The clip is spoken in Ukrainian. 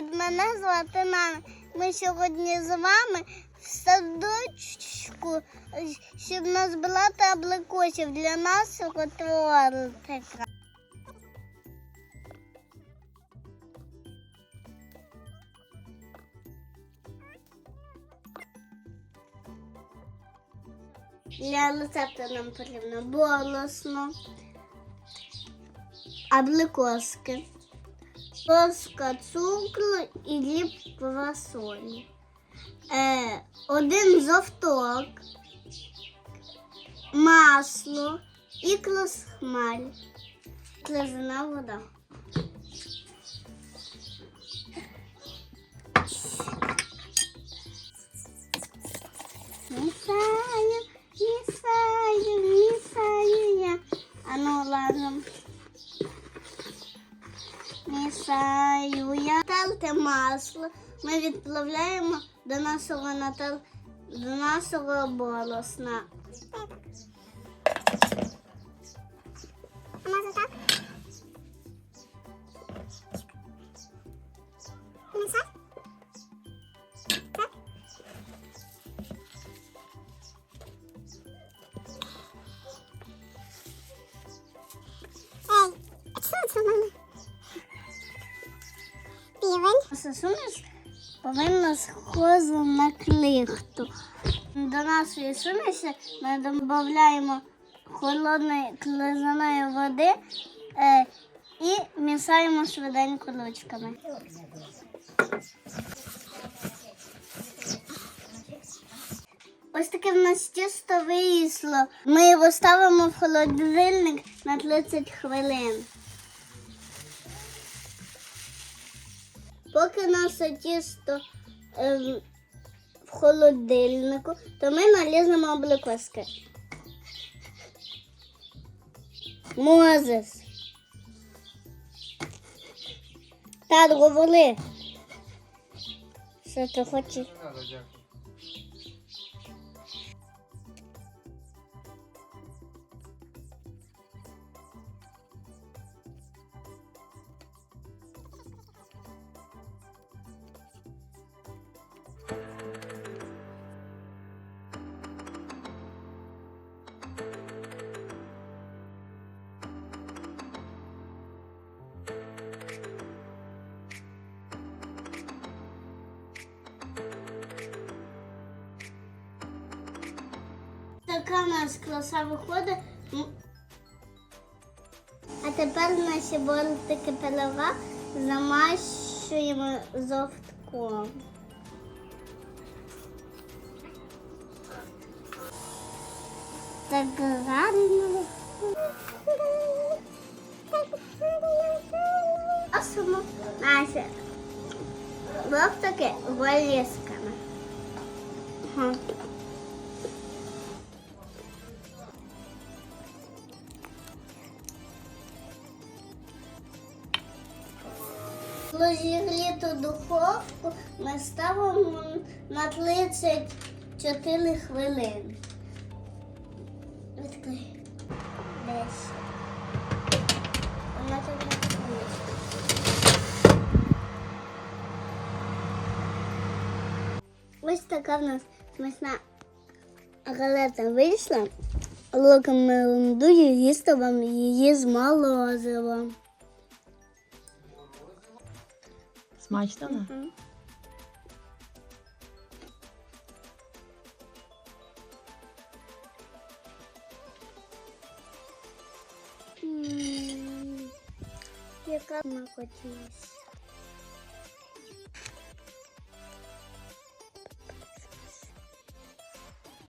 Привіт, мене звати Нана. Ми сьогодні з вами в садочку, щоб назбирати абликосів для нашого тортика. Для рецепту нам потрібно борошно, абликоски, ложка цукру і дріб квасолі. Е, один жовток, масло і красмаль. Клизана вода. Місаю, Місаю я. Талте масло. Ми відправляємо до нашого натал... до нашого болосна. Наша суміш повинна схожа на клихту. До нашої суміші ми додаємо холодної клизаної води е, і мішаємо швиденько ручками. Ось таке в нас тісто вийшло. Ми його ставимо в холодильник на 30 хвилин. Поки наше тісто ем, в холодильнику, то ми нарізаємо абрикоски. Мозес. Так, говори. Що ти хочеш? Така у нас краса виходить. А тепер наші бортики пирога замащуємо жовтком. Так гарно. Осимо наші бортики волісками. Ага. Розігріту духовку ми ставимо на 34 хвилини. Відкрий. Десь. Вона тут. Ось така в нас смачна галета вийшла. Рекомендую їсти вам її з молозивом. Смачно? М, Яка вона хотілася.